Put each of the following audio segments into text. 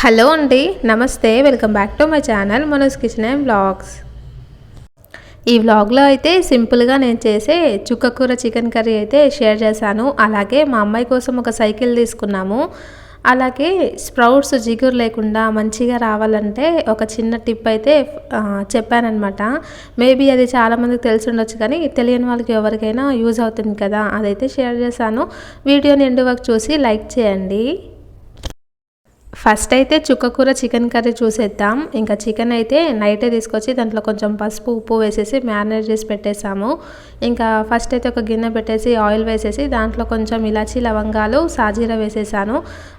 Hello అండి నమస్తే welcome back to my channel Manoj kitchen and blogs ఈ వ్లాగ్లో అయితే సింపుల్గా నేను చేసే చుక్కకూర చికెన్ కర్రీ అయితే షేర్ చేశాను. అలాగే మా అమ్మాయి కోసం ఒక సైకిల్ తీసుకున్నాము. అలాగే స్ప్రౌట్స్ జిగురు లేకుండా మంచిగా రావాలంటే ఒక చిన్న టిప్ అయితే చెప్పానమాట చెప్పానన్నమాట. మేబీ అది చాలామందికి తెలిసి ఉండొచ్చు కానీ తెలియని వాళ్ళకి ఎవరికైనా యూజ్ అవుతుంది కదా అదైతే షేర్ చేశాను. వీడియోని ఎండు వరకు చూసి లైక్ చేయండి. ఫస్ట్ అయితే చుక్కకూర చికెన్ కర్రీ చూసేద్దాం. ఇంకా చికెన్ అయితే నైటే తీసుకొచ్చి దాంట్లో కొంచెం పసుపు ఉప్పు వేసేసి మ్యారినేట్ చేసి పెట్టేసాము. ఇంకా ఫస్ట్ అయితే ఒక గిన్నె పెట్టేసి ఆయిల్ వేసేసి దాంట్లో కొంచెం ఇలాచీ లవంగాలు సాజీరా వేసేసాను.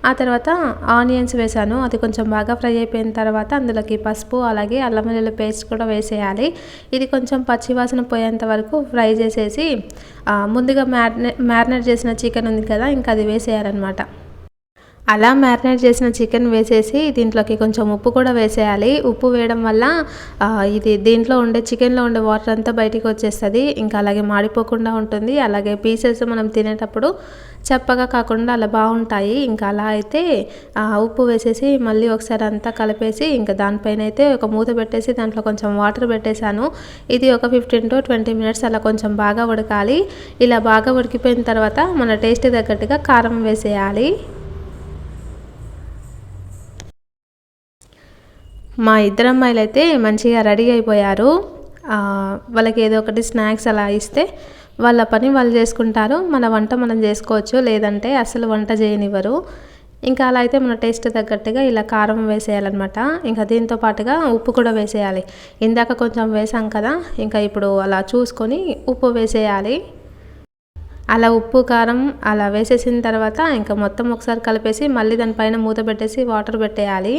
ఆ తర్వాత ఆనియన్స్ వేసాను. అది కొంచెం బాగా ఫ్రై అయిపోయిన తర్వాత అందులోకి పసుపు అలాగే అల్లం వెల్లుల్లి పేస్ట్ కూడా వేసేయాలి. ఇది కొంచెం పచ్చివాసన పోయేంత వరకు ఫ్రై చేసేసి ముందుగా మ్యారినే మ్యారినేట్ చేసిన చికెన్ ఉంది కదా ఇంకా అది వేసేయాలన్నమాట. అలా మ్యారినేట్ చేసిన చికెన్ వేసేసి దీంట్లోకి కొంచెం ఉప్పు కూడా వేసేయాలి. ఉప్పు వేయడం వల్ల ఇది దీంట్లో ఉండే చికెన్లో ఉండే వాటర్ అంతా బయటికి వచ్చేస్తుంది. ఇంకా అలాగే మాడిపోకుండా ఉంటుంది. అలాగే పీసెస్ మనం తినేటప్పుడు చప్పగా కాకుండా అలా బాగుంటాయి. ఇంకా అలా అయితే ఉప్పు వేసేసి మళ్ళీ ఒకసారి అంతా కలిపేసి ఇంకా దానిపైన అయితే ఒక మూత పెట్టేసి దాంట్లో కొంచెం వాటర్ పెట్టేశాను. ఇది ఒక ఫిఫ్టీన్ టు ట్వంటీ మినిట్స్ అలా కొంచెం బాగా ఉడకాలి. ఇలా బాగా ఉడికిపోయిన తర్వాత మన టేస్ట్ తగ్గట్టుగా కారం వేసేయాలి. మా ఇద్దరు అమ్మాయిలు అయితే మంచిగా రెడీ అయిపోయారు. వాళ్ళకి ఏదో ఒకటి స్నాక్స్ అలా ఇస్తే వాళ్ళ పని వాళ్ళు చేసుకుంటారు. మన వంట మనం చేసుకోవచ్చు. లేదంటే అసలు వంట చేయనివ్వరు. ఇంకా అలా అయితే మన టేస్ట్ తగ్గట్టుగా ఇలా కారం వేసేయాలన్నమాట. ఇంకా దీంతో పాటుగా ఉప్పు కూడా వేసేయాలి. ఇందాక కొంచెం వేసాం కదా ఇంకా ఇప్పుడు అలా చూసుకొని ఉప్పు వేసేయాలి. అలా ఉప్పు కారం అలా వేసేసిన తర్వాత ఇంకా మొత్తం ఒకసారి కలిపేసి మళ్ళీ దానిపైన మూత పెట్టేసి వాటర్ పెట్టేయాలి.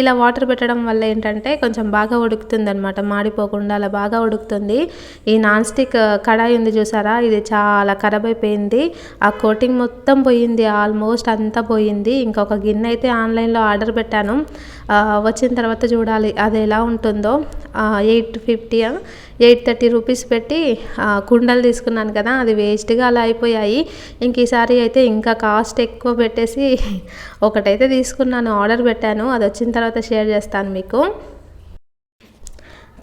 ఇలా వాటర్ పెట్టడం వల్ల ఏంటంటే కొంచెం బాగా ఉడుకుతుంది అనమాట మాడిపోకుండా అలా బాగా ఉడుకుతుంది. ఈ నాన్ స్టిక్ కడాయి ఉంది చూసారా? ఇది చాలా ఖరాబ్ అయిపోయింది. ఆ కోటింగ్ మొత్తం పోయింది ఆల్మోస్ట్ అంతా పోయింది. ఇంకొక గిన్నె అయితే ఆన్లైన్లో ఆర్డర్ పెట్టాను. వచ్చిన తర్వాత చూడాలి అది ఎలా ఉంటుందో. Eight fifty eight thirty rupees పెట్టి కుండలు తీసుకున్నాను కదా అది వేస్ట్గా అలా అయిపోయాయి. ఇంక ఈసారి అయితే ఇంకా కాస్ట్ ఎక్కువ పెట్టేసి ఒకటైతే తీసుకున్నాను ఆర్డర్ పెట్టాను. అది వచ్చిన తర్వాత షేర్ చేస్తాను మీకు.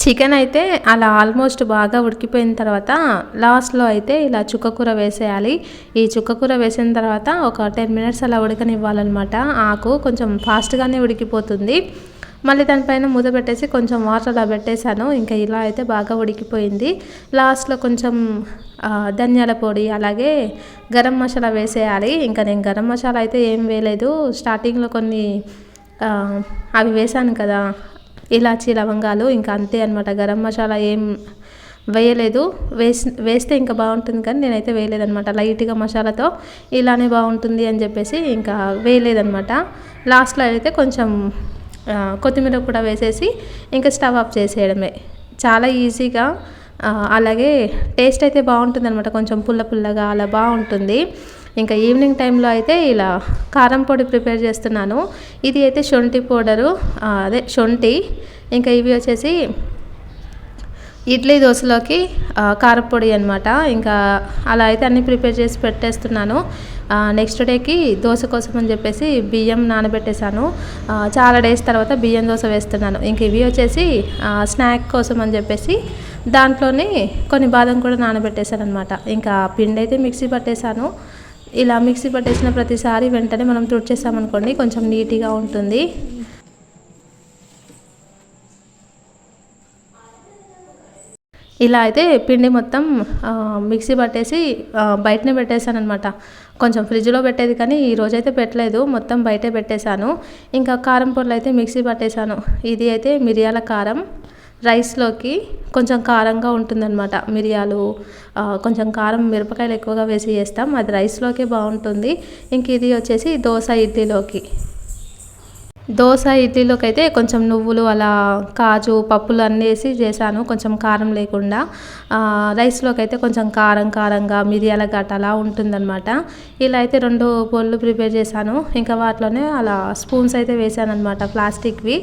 చికెన్ అయితే అలా ఆల్మోస్ట్ బాగా ఉడికిపోయిన తర్వాత లాస్ట్లో అయితే ఇలా చుక్కకూర వేసేయాలి. ఈ చుక్కకూర వేసిన తర్వాత ఒక టెన్ మినిట్స్ అలా ఉడకనివ్వాలన్నమాట. ఆకు కొంచెం ఫాస్ట్గానే ఉడికిపోతుంది. మళ్ళీ దానిపైన మూత పెట్టేసి కొంచెం వాటర్ అలా పెట్టేశాను. ఇంకా ఇలా అయితే బాగా ఉడికిపోయింది. లాస్ట్లో కొంచెం ధనియాల పొడి అలాగే గరం మసాలా వేసేయాలి. ఇంకా నేను గరం మసాలా అయితే ఏం వేయలేదు. స్టార్టింగ్లో కొన్ని అవి వేసాను కదా ఇలాచీ లవంగాలు ఇంకా అంతే అనమాట గరం మసాలా ఏం వేయలేదు. వేసి వేస్తే ఇంకా బాగుంటుంది కానీ నేనైతే వేయలేదనమాట లైట్గా మసాలాతో. ఇలానే బాగుంటుంది అని చెప్పేసి ఇంకా వేయలేదనమాట లాస్ట్లో అయితే కొంచెం కొత్తిమీర కూడా వేసేసి ఇంకా స్టవ్ ఆఫ్ చేసేయడమే. చాలా ఈజీగా అలాగే టేస్ట్ అయితే బాగుంటుంది అనమాట కొంచెం పుల్ల పుల్లగా అలా బాగుంటుంది. ఇంకా ఈవినింగ్ టైంలో అయితే ఇలా కారం పొడి ప్రిపేర్ చేస్తున్నాను. ఇది అయితే శొంఠి పౌడరు అదే శొంఠి. ఇంకా ఇవి వచ్చేసి ఇడ్లీ దోశలోకి కారపొడి అనమాట ఇంకా అలా అయితే అన్నీ ప్రిపేర్ చేసి పెట్టేస్తున్నాను. నెక్స్ట్ డేకి దోశ కోసం అని చెప్పేసి బియ్యం నానబెట్టేశాను. చాలా డేస్ తర్వాత బియ్యం దోశ వేస్తున్నాను. ఇంక ఇవి వచ్చేసి స్నాక్ కోసం అని చెప్పేసి దాంట్లోనే కొన్ని బాదం కూడా నానబెట్టేశాను అనమాట ఇంకా పిండి అయితే మిక్సీ పట్టేశాను. ఇలా మిక్సీ పట్టేసిన ప్రతిసారి వెంటనే మనం తుడిచేసామనుకోండి కొంచెం నీట్గా ఉంటుంది. ఇలా అయితే పిండి మొత్తం మిక్సీ పట్టేసి బయటనే పెట్టేశాను అనమాట కొంచెం ఫ్రిడ్జ్లో పెట్టేది కానీ ఈ రోజైతే పెట్టలేదు. మొత్తం బయటే పెట్టేశాను. ఇంకా కారం పొడులు అయితే మిక్సీ పట్టేశాను. ఇది అయితే మిరియాల కారం. రైస్లోకి కొంచెం కారంగా ఉంటుందన్నమాట. మిరియాలు కొంచెం కారం మిరపకాయలు ఎక్కువగా వేసి చేస్తాం. అది రైస్లోకే బాగుంటుంది. ఇంక ఇది వచ్చేసి దోశ ఇడ్లీలోకి. దోశ ఇడ్లీలోకి అయితే కొంచెం నువ్వులు అలా కాజు పప్పులు అన్నీ వేసి చేశాను. కొంచెం కారం లేకుండా. రైస్లోకి అయితే కొంచెం కారం కారంగా మిరియాల గట్ట అలా ఉంటుందన్నమాట. ఇలా అయితే రెండు బొళ్ళు ప్రిపేర్ చేశాను. ఇంకా వాటిలోనే అలా స్పూన్స్ అయితే వేసాను అనమాట ప్లాస్టిక్వి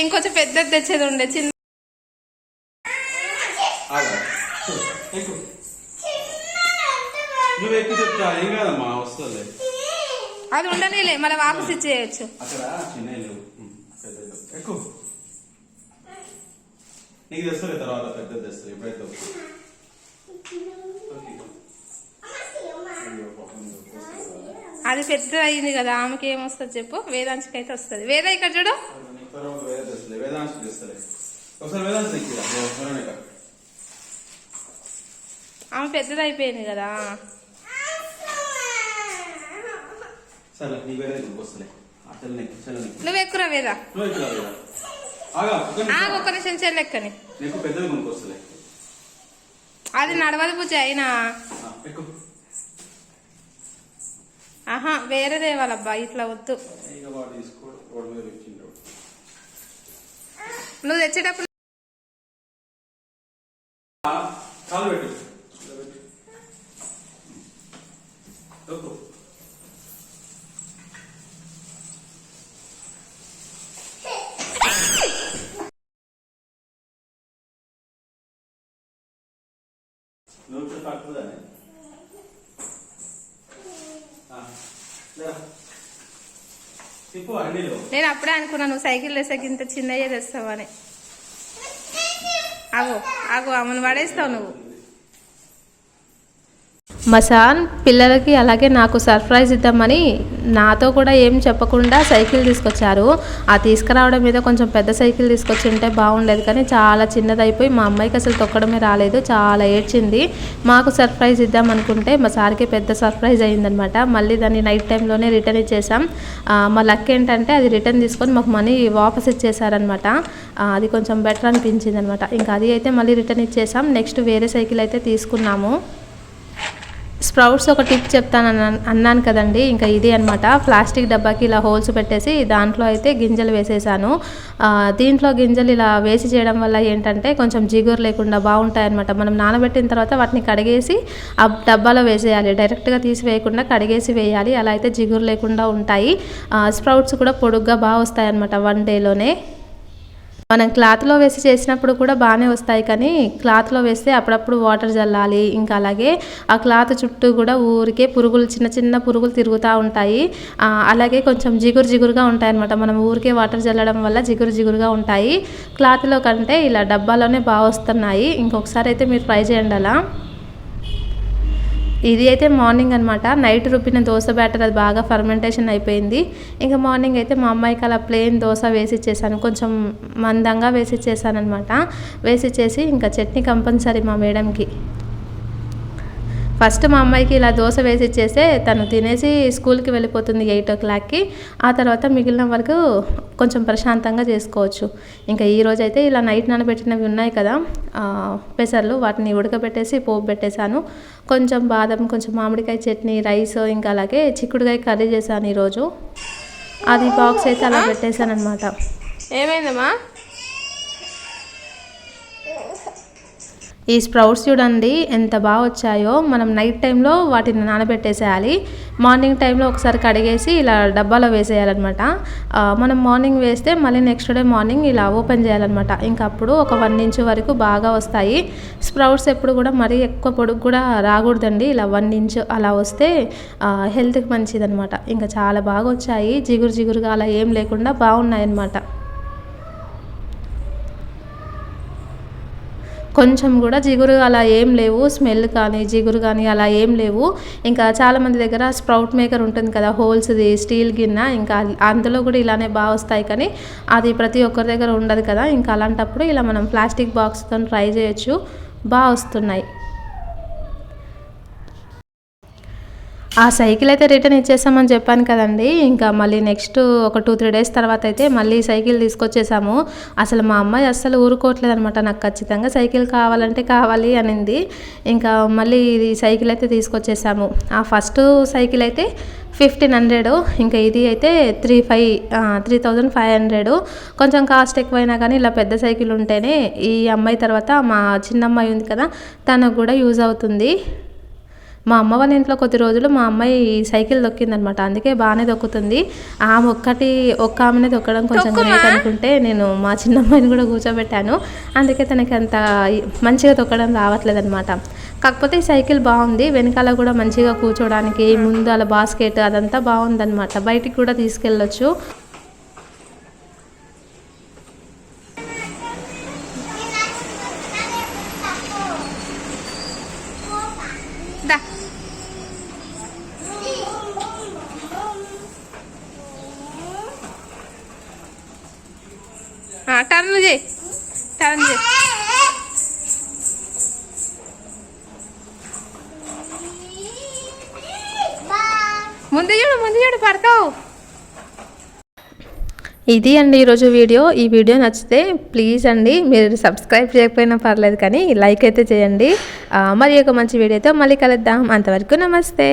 ఇంకొంచెం పెద్దది తెచ్చేది ఉండే చిన్న ఆగా. ఎక్కు. నువ్వు ఎక్కువ చెప్తా ఏం కాదమ్మా వస్తుంది అది ఉండనిలే మళ్ళీ వాపస్ ఇచ్చేయచ్చు. అక్కడ చిన్న లేవు. ఎక్కువ నీకు తెస్తుంది తర్వాత తెస్తుంది ఎప్పుడైతే. అది పెద్ద అయింది కదా. ఆమెకి ఏమొస్తుంది చెప్పు? అయితే వస్తుంది. వేద ఇక్కడ చూడు. తర్వాత వేదాంశ ఒకసారి వేదాంశ ఎక్కిరా ఆమె పెద్దది అయిపోయింది కదా సరే నీ వేరే దగ్గరికి వస్తలే చెల్లని చెల్లని నువ్వు వేద నువ్వు ఎక్కువ వేదా ఆగా నిమిషం. చెల్లెక్కని నీకు పెద్దది అది నడవదు పూజ అయినా ఆహా వేరే తేవాలబ్బా ఇట్లా వద్దు నువ్వు తెచ్చేటప్పుడు ఆ, కాలు పెట్టు ఇలా పెట్టు. ఎక్కు. నువ్వు ఇప్పుడు పట్టుదానే తిప్పు అన్నీ లేవు నేను అప్పుడే అనుకున్నా నువ్వు సైకిల్ వేసాక ఇంత చిన్నయ్యే తెస్తావని. ఆగో ఆగో ఆమెను పడేస్తావు నువ్వు. మా సార్ పిల్లలకి అలాగే నాకు సర్ప్రైజ్ ఇద్దామని నాతో కూడా ఏం చెప్పకుండా సైకిల్ తీసుకొచ్చారు. ఆ తీసుకురావడం మీద కొంచెం పెద్ద సైకిల్ తీసుకొచ్చి ఉంటే బాగుండేది కానీ చాలా చిన్నదైపోయి మా అమ్మాయికి అసలు తొక్కడమే రాలేదు. చాలా ఏడ్చింది. మాకు సర్ప్రైజ్ ఇద్దాం అనుకుంటే మా సార్కి పెద్ద సర్ప్రైజ్ అయిందనమాట మళ్ళీ దాన్ని నైట్ టైంలోనే రిటర్న్ ఇచ్చేసాం. మా లక్ ఏంటంటే అది రిటర్న్ తీసుకొని మాకు మనీ వాపస్ ఇచ్చేసారనమాట అది కొంచెం బెటర్ అనిపించింది అనమాట ఇంకా అది అయితే మళ్ళీ రిటర్న్ ఇచ్చేసాం. నెక్స్ట్ వేరే సైకిల్ అయితే తీసుకున్నాము. స్ప్రౌట్స్ ఒక టిప్ చెప్తాను అన్నాను కదండి. ఇంకా ఇది అనమాట ప్లాస్టిక్ డబ్బాకి ఇలా హోల్స్ పెట్టేసి దాంట్లో అయితే గింజలు వేసేసాను. దీంట్లో గింజలు ఇలా వేసి చేయడం వల్ల ఏంటంటే కొంచెం జిగురు లేకుండా బాగుంటాయన్నమాట. మనం నానబెట్టిన తర్వాత వాటిని కడిగేసి ఆ డబ్బాలో వేసేయాలి. డైరెక్ట్గా తీసి వేయకుండా కడిగేసి వేయాలి. అలా అయితే జిగురు లేకుండా ఉంటాయి. స్ప్రౌట్స్ కూడా పొడుగ్గా బాగా వస్తాయన్నమాట వన్ డేలోనే. మనం క్లాత్లో వేసి చేసినప్పుడు కూడా బాగానే వస్తాయి కానీ క్లాత్లో వేస్తే అప్పుడప్పుడు వాటర్ చల్లాలి ఇంకా అలాగే ఆ క్లాత్ చుట్టూ కూడా ఊరికే పురుగులు చిన్న చిన్న పురుగులు తిరుగుతూ ఉంటాయి. అలాగే కొంచెం జిగురు జిగురుగా ఉంటాయి అనమాట మనం ఊరికే వాటర్ చల్లడం వల్ల జిగురు జిగురుగా ఉంటాయి. క్లాత్లో కంటే ఇలా డబ్బాలోనే బాగా వస్తున్నాయి. ఇంకొకసారి అయితే మీరు ట్రై చేయండి అలా. ఇది అయితే మార్నింగ్ అనమాట నైట్ రుబ్బిన దోశ బ్యాటర్ అది బాగా ఫర్మెంటేషన్ అయిపోయింది. ఇంకా మార్నింగ్ అయితే మా అమ్మాయికి అలా ప్లెయిన్ దోశ వేసి ఇచ్చేసాను. కొంచెం మందంగా వేసి ఇచ్చేసాను అనమాట వేసి ఇచ్చేసి ఇంకా చట్నీ కంపల్సరీ మా మేడంకి ఫస్ట్ మా అమ్మాయికి ఇలా దోశ వేసి ఇచ్చేస్తే తను తినేసి స్కూల్కి వెళ్ళిపోతుంది ఎయిట్ ఓ క్లాక్కి. ఆ తర్వాత మిగిలిన వరకు కొంచెం ప్రశాంతంగా చేసుకోవచ్చు. ఇంకా ఈ రోజు అయితే ఇలా నైట్ నానబెట్టినవి ఉన్నాయి కదా పెసర్లు వాటిని ఉడకబెట్టేసి పోపు పెట్టేశాను. కొంచెం బాదం కొంచెం మామిడికాయ చట్నీ రైస్ ఇంకా అలాగే చిక్కుడుకాయ కర్రీ చేశాను ఈరోజు. అది బాక్స్ అయితే అలా పెట్టేశాను అనమాట ఏమైందమ్మా? ఈ స్ప్రౌట్స్ చూడండి ఎంత బాగా వచ్చాయో. మనం నైట్ టైంలో వాటిని నానబెట్టేసేయాలి. మార్నింగ్ టైంలో ఒకసారి కడిగేసి ఇలా డబ్బాలో వేసేయాలన్నమాట. మనం మార్నింగ్ వేస్తే మళ్ళీ నెక్స్ట్ డే మార్నింగ్ ఇలా ఓపెన్ చేయాలన్నమాట. ఇంకా అప్పుడు ఒక వన్ ఇంచ్ వరకు బాగా వస్తాయి. స్ప్రౌట్స్ ఎప్పుడు కూడా మరీ ఎక్కువ పొడుగు కూడా రాకూడదండి. ఇలా వన్ ఇంచ్ అలా వస్తే హెల్త్కి మంచిదన్నమాట. ఇంకా చాలా బాగా వచ్చాయి. జిగురు జిగురుగా అలా ఏం లేకుండా బాగున్నాయి కొంచెం కూడా జిగురు అలా ఏం లేవు స్మెల్ కానీ జిగురు కానీ అలా ఏం లేవు. ఇంకా చాలామంది దగ్గర స్ప్రౌట్ మేకర్ ఉంటుంది కదా హోల్స్ది స్టీల్ గిన్నె ఇంకా అందులో కూడా ఇలానే బాగా వస్తాయి. కానీ అది ప్రతి ఒక్కరి దగ్గర ఉండదు కదా. ఇంకా అలాంటప్పుడు ఇలా మనం ప్లాస్టిక్ బాక్స్తో ట్రై చేయొచ్చు. బాగా వస్తున్నాయి. ఆ సైకిల్ అయితే రిటర్న్ ఇచ్చేసామని చెప్పాను కదండి. ఇంకా మళ్ళీ నెక్స్ట్ ఒక టూ త్రీ డేస్ తర్వాత అయితే మళ్ళీ సైకిల్ తీసుకొచ్చేసాము. అసలు మా అమ్మాయి అస్సలు ఊరుకోవట్లేదు అనమాట నాకు ఖచ్చితంగా సైకిల్ కావాలంటే కావాలి అనింది. ఇంకా మళ్ళీ ఇది సైకిల్ అయితే తీసుకొచ్చేసాము. ఆ ఫస్ట్ సైకిల్ అయితే ఫిఫ్టీన్ హండ్రెడ్ ఇంకా ఇది అయితే three five three thousand five hundred. కొంచెం కాస్ట్ ఎక్కువైనా కానీ ఇలా పెద్ద సైకిల్ ఉంటేనే ఈ అమ్మాయి తర్వాత మా చిన్న అమ్మాయి ఉంది కదా తనకు కూడా యూజ్ అవుతుంది. మా అమ్మ వాళ్ళ ఇంట్లో కొద్ది రోజులు మా అమ్మాయి సైకిల్ దొక్కిందనమాట. అందుకే బాగానే దొక్కుతుంది. ఆమె ఒక్కటి ఒక్క ఆమెనే దొక్కడం కొంచెం గ్రేట్ అనుకుంటే నేను మా చిన్నమ్మాయిని కూడా కూర్చోబెట్టాను. అందుకే తనకి అంత మంచిగా తొక్కడం రావట్లేదు అనమాట కాకపోతే ఈ సైకిల్ బాగుంది. వెనకాల కూడా మంచిగా కూర్చోడానికి ముందు అలా బాస్కెట్ అదంతా బాగుందన్నమాట బయటికి కూడా తీసుకెళ్ళొచ్చు. దా. టర్న్ చేయి. టర్న్ చేయి. ముందు చూడు ముందు చూడు పడతావు. ఇది అండి ఈరోజు వీడియో. ఈ వీడియో నచ్చితే ప్లీజ్ అండి మీరు సబ్స్క్రైబ్ చేయకపోయినా పర్లేదు కానీ లైక్ అయితే చేయండి. మరి ఒక మంచి వీడియోతో మళ్ళీ కలుద్దాం. అంతవరకు నమస్తే.